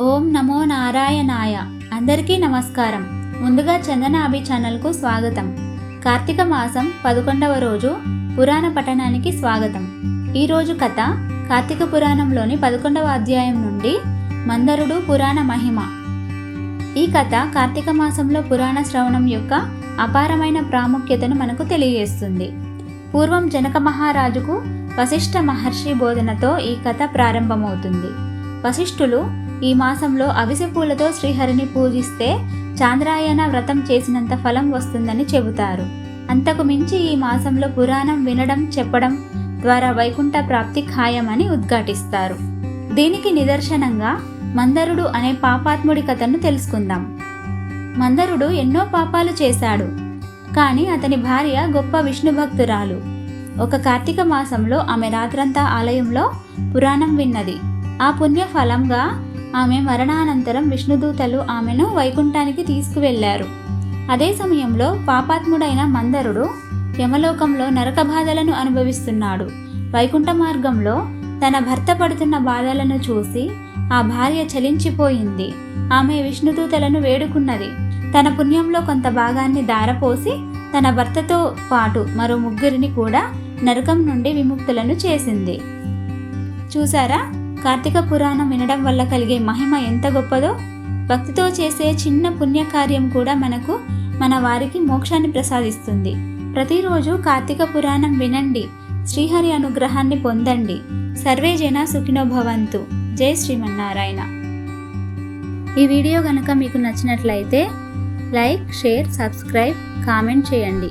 ఓం నమో నారాయణాయ. అందరికీ నమస్కారం. ముందుగా చందనాభి ఛానల్కు స్వాగతం. కార్తీక మాసం పదకొండవ రోజు పురాణ పఠనానికి స్వాగతం. ఈరోజు కథ కార్తీక పురాణంలోని పదకొండవ అధ్యాయం నుండి మందరుడు పురాణ మహిమ. ఈ కథ కార్తీక మాసంలో పురాణ శ్రవణం యొక్క అపారమైన ప్రాముఖ్యతను మనకు తెలియజేస్తుంది. పూర్వం జనక మహారాజుకు వశిష్ఠ మహర్షి బోధనతో ఈ కథ ప్రారంభమవుతుంది. వశిష్ఠులు ఈ మాసంలో అవిసె పూలతో శ్రీహరిని పూజిస్తే చాంద్రాయణ వ్రతం చేసినంత ఫలం వస్తుందని చెబుతారు. అంతకు మించి ఈ మాసంలో పురాణం వినడం చెప్పడం ద్వారా వైకుంఠ ప్రాప్తి ఖాయమని ఉద్ఘాటిస్తారు. దీనికి నిదర్శనంగా మందరుడు అనే పాపాత్ముడి కథను తెలుసుకుందాం. మందరుడు ఎన్నో పాపాలు చేశాడు కానీ అతని భార్య గొప్ప విష్ణు భక్తురాలు. ఒక కార్తీక మాసంలో ఆమె రాత్రంతా ఆలయంలో పురాణం విన్నది. ఆ పుణ్య ఫలంగా ఆమె మరణానంతరం విష్ణుదూతలు ఆమెను వైకుంఠానికి తీసుకువెళ్ళారు. అదే సమయంలో పాపాత్ముడైన మందరుడు యమలోకంలో నరక బాధలను అనుభవిస్తున్నాడు. వైకుంఠ మార్గంలో తన భర్త పడుతున్న బాధలను చూసి ఆ భార్య చలించిపోయింది. ఆమె విష్ణుదూతలను వేడుకున్నది. తన పుణ్యంలో కొంత భాగాన్ని దారపోసి తన భర్తతో పాటు మరో ముగ్గురిని కూడా నరకం నుండి విముక్తులను చేసింది. చూసారా? కార్తీక పురాణం వినడం వల్ల కలిగే మహిమ ఎంత గొప్పదో భక్తితో చేసే చిన్న పుణ్యకార్యం కూడా మనకు మన వారికి మోక్షాన్ని ప్రసాదిస్తుంది. ప్రతిరోజు కార్తీక పురాణం వినండి శ్రీహరి అనుగ్రహాన్ని పొందండి. సర్వే జన సుఖినో భవంతు. జై శ్రీమన్నారాయణ. ఈ వీడియో కనుక మీకు నచ్చినట్లయితే లైక్ షేర్ సబ్స్క్రైబ్ కామెంట్ చేయండి.